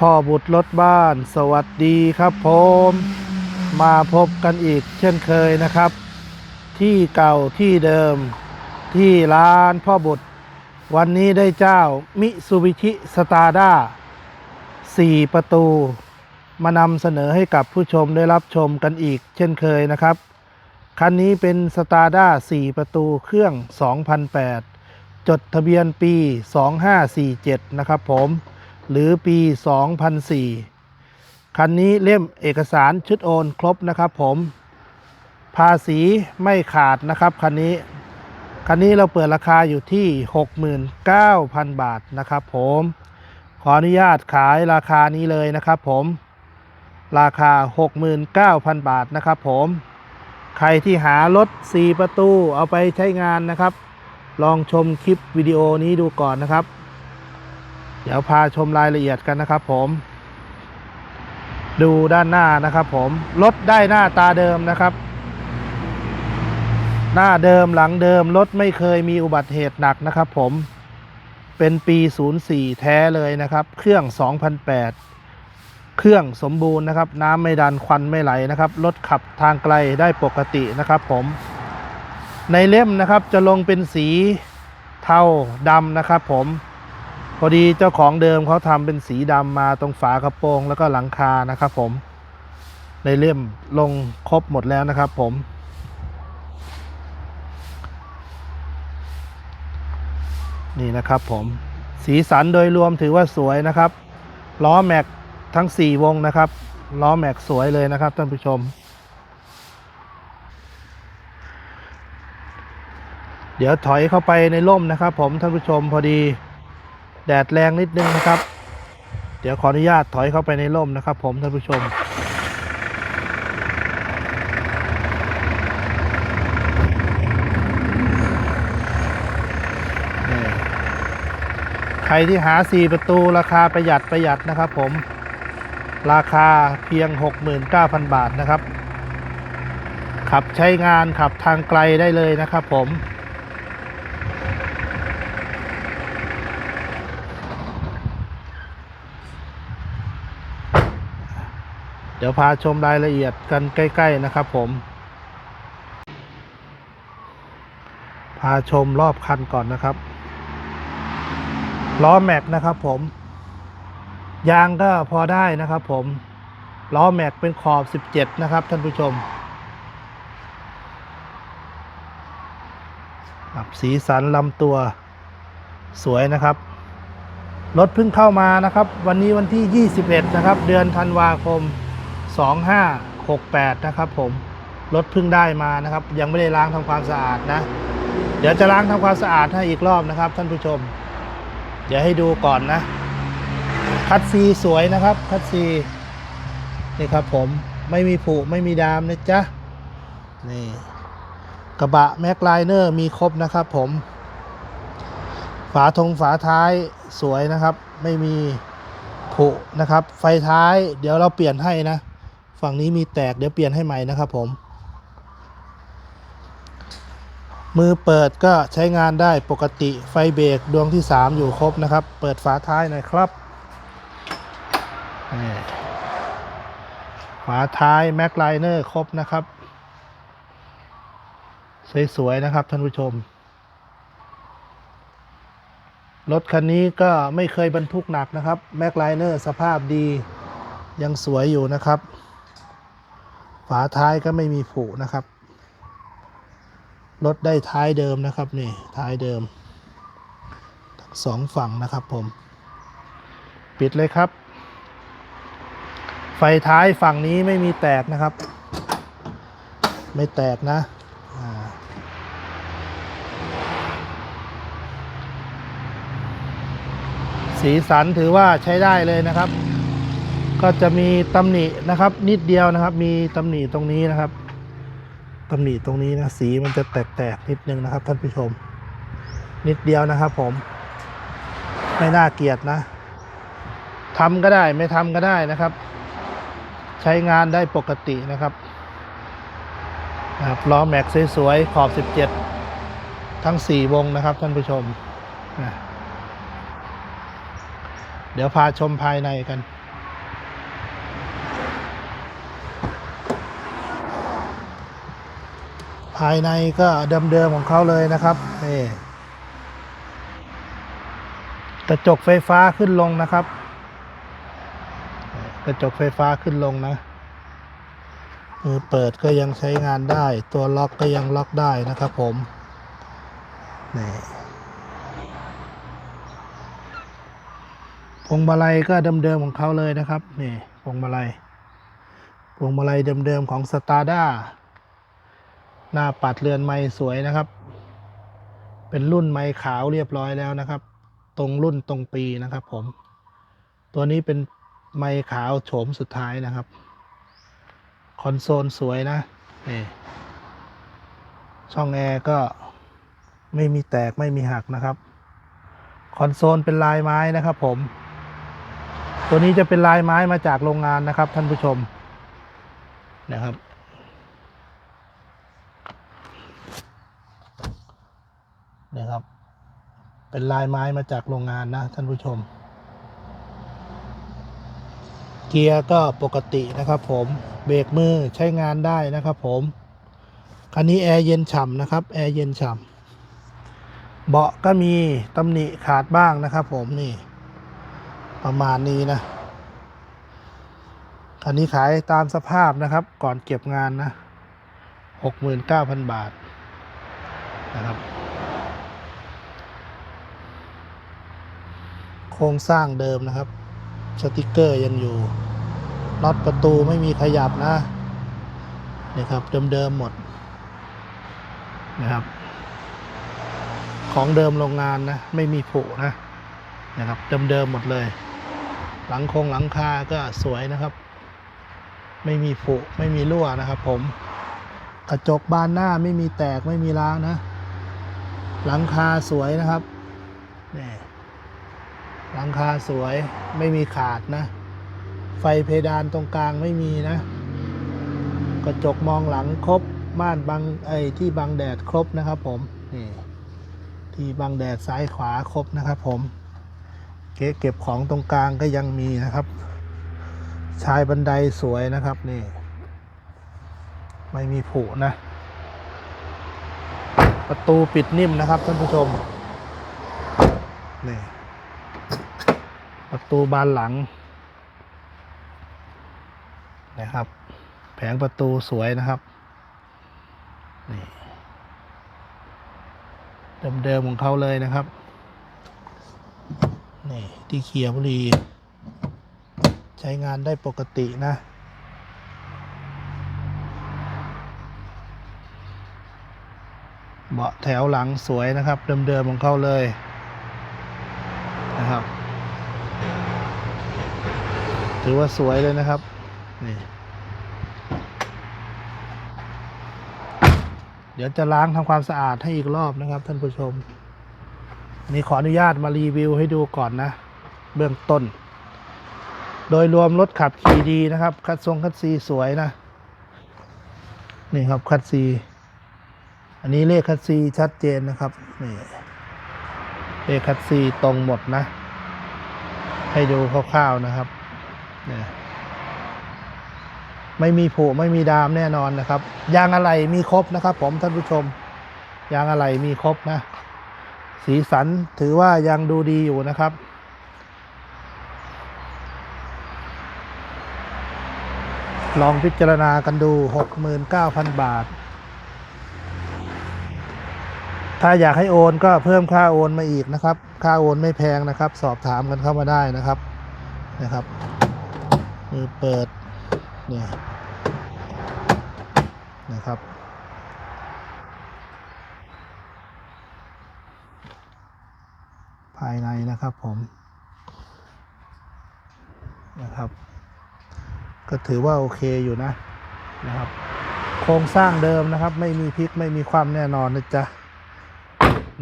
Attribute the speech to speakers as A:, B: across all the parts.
A: พ่อบุตรรถบ้าน สวัสดีครับผม มาพบกันอีกเช่นเคยนะครับ ที่เก่าที่เดิม ที่ร้านพ่อบุตร วันนี้ได้เจ้ามิซูบิชิสตาร์ด้า4ประตู มานำเสนอให้กับผู้ชมได้รับชมกันอีกเช่นเคยนะครับ คันนี้เป็นสตาร์ด้า4ประตูเครื่อง 2008 จดทะเบียนปี 2547 นะครับผม หรือปี 2004 คันนี้เล่มเอกสารชุดโอนครบนะครับผมภาษีไม่ขาดนะครับคันนี้ คันนี้เราเปิดราคาอยู่ที่ 69,000 บาทนะครับผมขออนุญาตขายราคานี้เลยนะครับผมราคา 69,000 บาทนะครับผมใครที่หารถ 4 ประตูเอาไปใช้งานนะครับ ลองชมคลิปวิดีโอนี้ดูก่อนนะครับ เดี๋ยวพาชมรายละเอียดกันนะครับ ผม ดูด้านหน้านะครับ ผมรถได้หน้าตาเดิมนะครับ หน้าเดิมหลังเดิมรถไม่เคยมีอุบัติเหตุหนักนะครับ ผมเป็นปี 04 แท้เลยนะครับ เครื่อง 2008 เครื่องสมบูรณ์นะครับ น้ำไม่ดันควันไม่ไหลนะครับ รถขับทางไกลได้ปกตินะครับ ผม ในเล่มนะครับจะลงเป็นสีเทาดำนะครับ ผม อดีเจ้าของเดิมเขาทำเป็นสีดำมาตรงฝากระโปรงแล้วก็หลังคานะครับผม ในเล่มลงครบหมดแล้วนะครับผม นี่นะครับผม สีสันโดยรวมถือว่าสวยนะครับ ล้อแม็กทั้ง 4 วงนะครับ ล้อแม็กสวยเลยนะครับท่านผู้ชม เดี๋ยวถอยเข้าไปในร่มนะครับผมท่านผู้ชมพอดี แดดแรงนิดนึงนะครับ เดี๋ยวขออนุญาตถอยเข้าไปในร่มนะครับ ผมท่านผู้ชม ใครที่หา 4 ประตูราคาประหยัดประหยัดนะครับผม ราคาเพียง 69,000 บาทนะครับ ขับใช้งานขับทางไกลได้เลยนะครับผม ดี๋ยวพาชมรายละเอียดกันใกล้ ๆนะครับผม พาชมรอบคันก่อนนะครับ ล้อแม็กนะครับผม ยางก็พอได้นะครับผม ล้อแม็กเป็นขอบ 17 นะครับท่านผู้ชมสีสันลำตัวสวยนะครับรถเพิ่งเข้ามานะครับ วันนี้วันที่ 21 นะครับ เดือนธันวาคม 2568 นะครับผมรถเพิ่งได้มานะครับ ยังไม่ได้ล้างทำความสะอาดนะ เดี๋ยวจะล้างทำความสะอาดให้อีกรอบนะครับ ท่านผู้ชม เดี๋ยวให้ดูก่อนนะ คัดซีสวยนะครับ คัดซีนี่ครับผมไม่มีผุไม่มีดามนะจ๊ะนี่กระบะแม็กไลเนอร์มีครบนะครับผม ฝาทงฝาท้ายสวยนะครับ ไม่มีผุนะครับ ไฟท้าย เดี๋ยวเราเปลี่ยนให้นะ ฝั่งนี้มีแตกเดี๋ยวเปลี่ยนให้ใหม่นะครับผม มือเปิดก็ใช้งานได้ปกติไฟเบรกดวงที่ 3 อยู่ครบนะครับ เปิดฝาท้ายหน่อยครับ ฝาท้ายแม็กไลเนอร์ครบนะครับ สวยๆนะครับท่านผู้ชมรถคันนี้ก็ไม่เคยบรรทุกหนักนะครับ แม็กไลเนอร์สภาพดียังสวยอยู่นะครับ ฝาท้ายก็ไม่มีผุนะครับรถได้ท้ายเดิมนะครับนี่ท้ายเดิมทั้งสองฝั่งนะครับผม ปิดเลยครับ ไฟท้ายฝั่งนี้ไม่มีแตกนะครับ ไม่แตกนะสีสันถือว่าใช้ได้เลยนะครับ ก็จะมีตำหนินะครับ นิดเดียวนะครับ มีตำหนิตรงนี้นะครับตำหนิตรงนี้นะสีมันจะแตกๆนิดนึงนะครับ ท่านผู้ชม นิดเดียวนะครับ ผม ไม่น่าเกลียดนะทำก็ได้ไม่ทำก็ได้นะครับ ใช้งานได้ปกตินะครับครับล้อแม็กสวยๆขอบ 17 ทั้ง 4 วงนะครับ ท่านผู้ชม เดี๋ยวพาชมภายในกัน ภายในก็เดิมๆของเขาเลยนะครับนี่กระจกไฟฟ้าขึ้นลงนะครับ กระจกไฟฟ้าขึ้นลงนะมือเปิดก็ยังใช้งานได้ ตัวล็อกก็ยังล็อกได้นะครับผมนี่พวงมาลัยก็เดิมๆของเขาเลยนะครับนี่พวงมาลัยพวงมาลัยเดิมๆของสตาร์ด้า หน้าปัดเรือนไม้สวยนะครับ เป็นรุ่นไม้ขาวเรียบร้อยแล้วนะครับ ตรงรุ่นตรงปีนะครับผม ตัวนี้เป็นไม้ขาวโฉมสุดท้ายนะครับ คอนโซลสวยนะนี่ช่องแอร์ก็ไม่มีแตกไม่มีหักนะครับ คอนโซลเป็นลายไม้นะครับผม ตัวนี้จะเป็นลายไม้มาจากโรงงานนะครับท่านผู้ชมนะครับนะครับ เป็นลายไม้มาจากโรงงานนะท่านผู้ชม เกียร์ก็ปกตินะครับผมเบรกมือใช้งานได้นะครับผมคันนี้แอร์เย็นฉ่ำนะครับแอร์เย็นฉ่ำเบาะก็มีตำหนิขาดบ้างนะครับผมนี่ ประมาณนี้นะคันนี้ขายตามสภาพนะครับก่อนเก็บงานนะหกหมื่นเก้าพันบาทนะครับ โครงสร้างเดิมนะครับ สติกเกอร์ยังอยู่น็อตประตูไม่มีขยับนะนี่ครับเดิมๆหมดนะครับ ของเดิมโรงงานนะไม่มีผุนะนะครับเดิมๆหมดเลย หลังโครงหลังคาก็สวยนะครับ ไม่มีผุไม่มีรั่วนะครับ ผมกระจกบานหน้าไม่มีแตกไม่มีร้าวนะ หลังคาสวยนะครับนี่ หลังคาสวยไม่มีขาดนะ ไฟเพดานตรงกลางไม่มีนะ กระจกมองหลังครบ ม่านบังไอ้ที่บังแดดครบนะครับผม นี่ ที่บังแดดซ้ายขวาครบนะครับผม เก๊ะเก็บของตรงกลางก็ยังมีนะครับ ชายบันไดสวยนะครับนี่ ไม่มีผุนะ ประตูปิดนิ่มนะครับท่านผู้ชม นี่ ประตูบานหลังนะครับ แผงประตูสวยนะครับนี่เดิมๆของเขาเลยนะครับนี่ที่เขียบุรี ใช้งานได้ปกตินะ เบาะแถวหลังสวยนะครับ เดิมๆของเขาเลยนะครับ ถือว่าสวยเลยนะครับ นี่ เดี๋ยวจะล้างทำความสะอาดให้อีกรอบนะครับ ท่านผู้ชม นี่ขออนุญาตมารีวิวให้ดูก่อนนะ เบื้องต้น โดยรวมรถขับขี่ดีนะครับ คัดทรงคัดซีสวยนะ นี่ครับคัดซี อันนี้เลขคัดซีชัดเจนนะครับ นี่ เลขคัดซีตรงหมดนะ ให้ดูคร่าวๆนะครับ นี่ยไม่มีผุไม่มีดามแน่นอนนะครับ ยางอะไรมีครบนะครับ ผมท่านผู้ชม ยางอะไรมีครบนะ สีสันถือว่ายังดูดีอยู่นะครับลองพิจารณากันดู 69,000 บาท ถ้าอยากให้โอนก็เพิ่มค่าโอนมาอีกนะครับ ค่าโอนไม่แพงนะครับ สอบถามกันเข้ามาได้นะครับ นะครับ มือเปิดเนี่ยนะครับ ภายในนะครับผมนะครับ ก็ถือว่าโอเคอยู่นะนะครับ โครงสร้างเดิมนะครับ ไม่มีพลิกไม่มีความแน่นอนนะจ๊ะ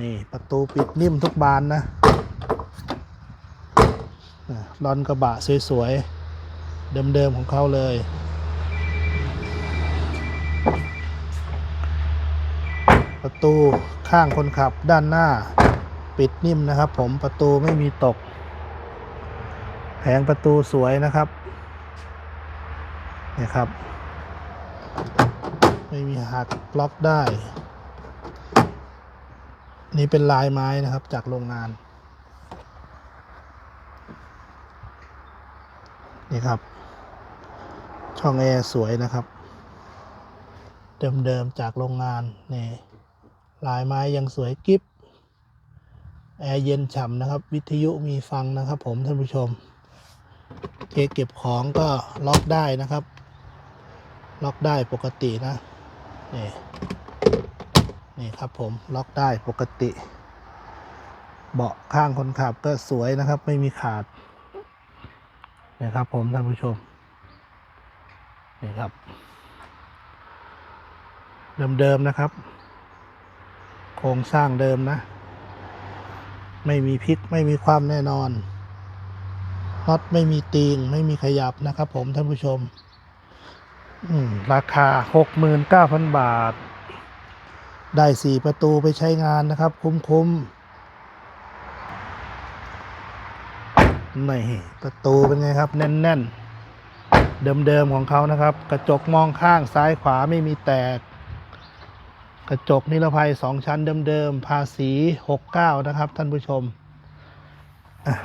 A: นี่ประตูปิดนิ่มทุกบานนะอะลอนกระบะสวยๆ เดิมๆของเขาเลย ประตูข้างคนขับด้านหน้า ปิดนิ่มนะครับผมประตูไม่มีตก แผงประตูสวยนะครับนี่ครับ ไม่มีหักล็อกได้ นี่เป็นลายไม้นะครับจากโรงงาน นี่ครับ ช่องแอร์สวยนะครับ เดิมๆจากโรงงานนี่ลายไม้ยังสวยกิฟแอร์เย็นฉ่ำนะครับ วิทยุมีฟังนะครับ ผมท่านผู้ชมเกเก็บของก็ล็อกได้นะครับ ล็อกได้ปกตินะนี่นี่ครับผมล็อกได้ปกติ เบาะข้างคนขับก็สวยนะครับ ไม่มีขาดนี่ครับผมท่านผู้ชม นี่ครับ เดิมๆนะครับ โครงสร้างเดิมนะ ไม่มีพลิกไม่มีความแน่นอนน็อตไม่มีตีงไม่มีขยับนะครับ ผมท่านผู้ชมราคาหกหมื่นเก้าพันบาท ได้สี่ประตูไปใช้งานนะครับ คุ้มๆนี่ประตูเป็นไงครับ แน่น ๆ เดิมๆของเขานะครับ กระจกมองข้างซ้ายขวาไม่มีแตก กระจกนิรภัยสองชั้นเดิมๆภาษีหกเก้านะครับ ท่านผู้ชม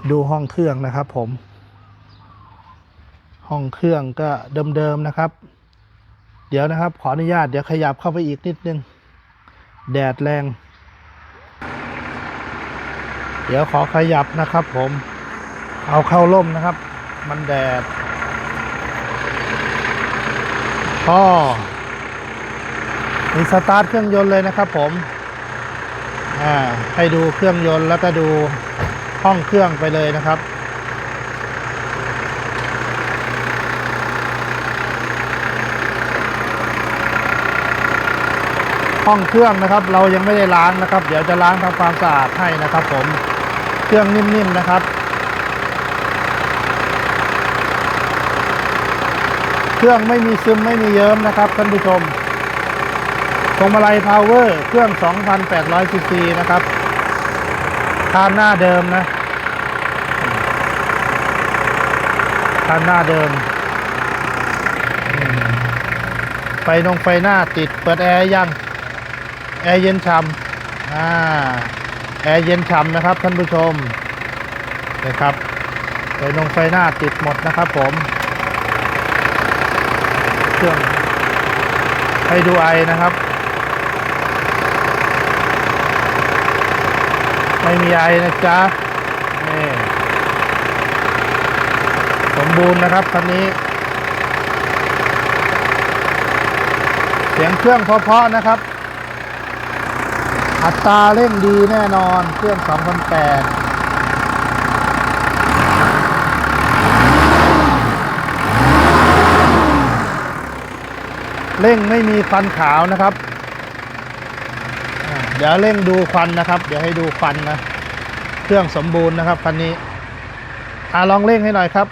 A: ดูห้องเครื่องนะครับผม ห้องเครื่องก็เดิมๆนะครับ เดี๋ยวนะครับ ขออนุญาตเดี๋ยวขยับเข้าไปอีกนิดนึง แดดแรง เดี๋ยวขอขยับนะครับผมเอาเข้าร่มนะครับ มันแดด พ่อมีสตาร์ทเครื่องยนต์เลยนะครับผม อ่า ให้ดูเครื่องยนต์แล้วก็ดูห้องเครื่องไปเลยนะครับ ห้องเครื่องนะครับ เรายังไม่ได้ล้างนะครับ เดี๋ยวจะล้างทำความสะอาดให้นะครับ ผม เครื่องนิ่มๆนะครับ เค รื่องไม่มีซึมไม่มีเยิ้มนะครับท่านผู้ชมพวงมาลัยพาวเวอร์เครื่อง 2,800ซีซีนะครับคานหน้าเดิมนะคานหน้าเดิม ไฟนงไฟหน้าติดเปิดแอร์ยัง แอร์เย็นฉ่ำอ่าแอร์เย็นฉ่ำนะครับท่านผู้ชมนะครับไฟนงไฟหน้าติดหมดนะครับผม เครื่อง ให้ดูไอนะครับ ไม่มีไอนะจ๊ะนี่สมบูรณ์นะครับคันนี้ เสียงเครื่องเพราะๆนะครับ อัตราเร่งดีแน่นอนเครื่อง2008 เร่งไม่มีควันขาวนะครับ เดี๋ยวเร่งดูควันนะครับ เดี๋ยวให้ดูควันนะ เครื่องสมบูรณ์นะครับคันนี้อาลองเร่งให้หน่อยครับ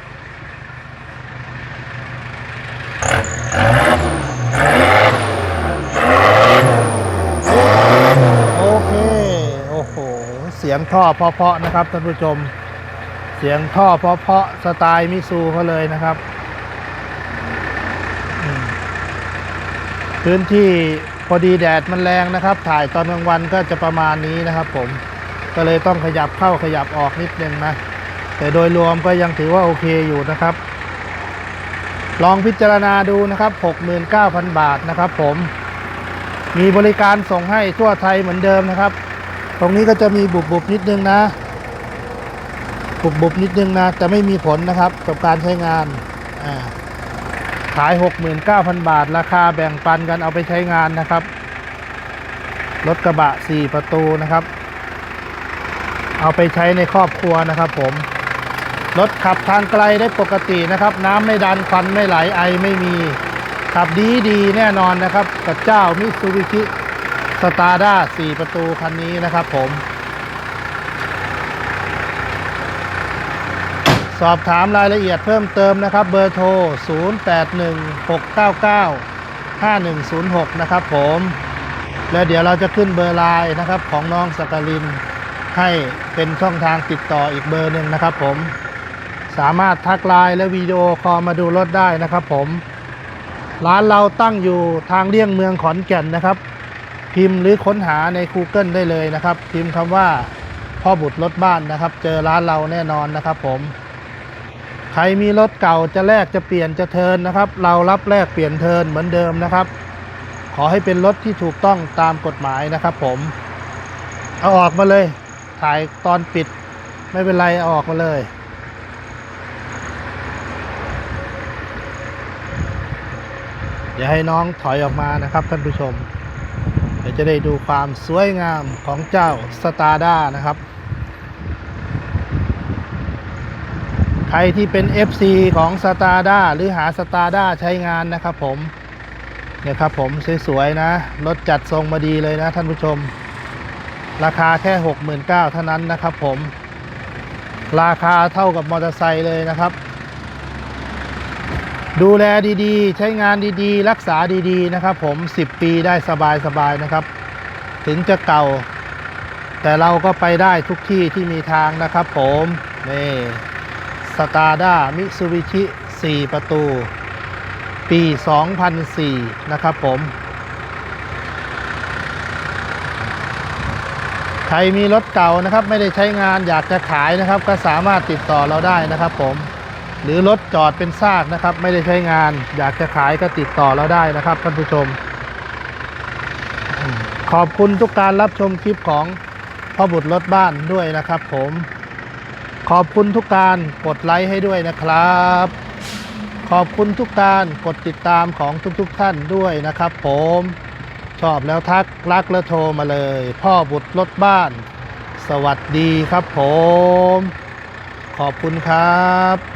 A: โอเคโอ้โหเสียงท่อเพาะๆนะครับท่านผู้ชม เสียงท่อเพาะๆสไตล์มิซูเขาเลยนะครับอืม พื้นที่พอดีแดดมันแรงนะครับ ถ่ายตอนกลางวันก็จะประมาณนี้นะครับ ผมก็เลยต้องขยับเข้าขยับออกนิดนึงนะแต่โดยรวมก็ยังถือว่าโอเคอยู่นะครับ ลองพิจารณาดูนะครับ 69,000 บาทนะครับ ผมมีบริการส่งให้ทั่วไทยเหมือนเดิมนะครับ ตรงนี้ก็จะมีบุบบุบนิดนึงนะ บุบบุบนิดนึงนะแต่ไม่มีผลนะครับกับการใช้งาน ขาย 69,000 บาท ราคาแบ่งปันกันเอาไปใช้งานนะครับ รถกระบะ 4 ประตูนะครับ เอาไปใช้ในครอบครัวนะครับผม รถขับทางไกลได้ปกตินะครับ น้ำไม่ดันควันไม่ไหลไอไม่มี ขับดีดีแน่นอนนะครับ กับเจ้ามิซูบิชิสตาร์ด้า4 ประตูคันนี้นะครับผม สอบถามรายละเอียดเพิ่มเติมนะครับเบอร์โทร 0816995106 นะครับผม แล้วเดี๋ยวเราจะขึ้นเบอร์ไลน์นะครับของน้องสกลิน ให้เป็นช่องทางติดต่ออีกเบอร์หนึ่งนะครับผม สามารถทักไลน์และวิดีโอคอลมาดูรถได้นะครับผม ร้านเราตั้งอยู่ทางเลี่ยงเมืองขอนแก่นนะครับ พิมพ์หรือค้นหาใน Google ได้เลยนะครับ พิมพ์คำว่าพ่อบุตรรถบ้านนะครับ เจอร้านเราแน่นอนนะครับผม ใครมีรถเก่าจะแลกจะเปลี่ยนจะเทินนะครับ เรารับแลกเปลี่ยนเทินเหมือนเดิมนะครับ ขอให้เป็นรถที่ถูกต้องตามกฎหมายนะครับผม เอาออกมาเลย ถ่ายตอนปิด ไม่เป็นไรเอาออกมาเลย เดี๋ยวให้น้องถอยออกมานะครับท่านผู้ชม เดี๋ยวจะได้ดูความสวยงามของเจ้าสตาร์ด้านะครับ ใครที่เป็น FC ของสตาร์ด้าหรือหาสตาร์ด้าใช้งานนะครับผมเนี่ยครับผมสวยๆนะ รถจัดทรงมาดีเลยนะท่านผู้ชม ราคาแค่ 69,000เท่านั้นนะครับผม ราคาเท่ากับมอเตอร์ไซค์เลยนะครับ ดูแลดีๆ ใช้งานดีๆ รักษาดีๆนะครับผม 10 ปีได้สบายๆนะครับ ถึงจะเก่า แต่เราก็ไปได้ทุกที่ที่มีทางนะครับผม นี่ สตาร์ด้ามิซูบิชิ 4 ประตู ปี 2004 นะครับผม ใครมีรถเก่านะครับไม่ได้ใช้งานอยากจะขายนะครับ ก็สามารถติดต่อเราได้นะครับผม หรือรถจอดเป็นซากนะครับ ไม่ได้ใช้งาน อยากจะขายก็ติดต่อเราได้นะครับท่านผู้ชม ขอบคุณทุกการรับชมคลิปของพ่อบุตรรถบ้านด้วยนะครับผม ขอบคุณทุกการกดไลค์ให้ด้วยนะครับ ขอบคุณทุกการกดติดตามของทุกๆทท่านด้วยนะครับ ผมชอบแล้วทักรักแล้วโทรมาเลย พ่อบุตรรถบ้าน สวัสดีครับผม ขอบคุณครับ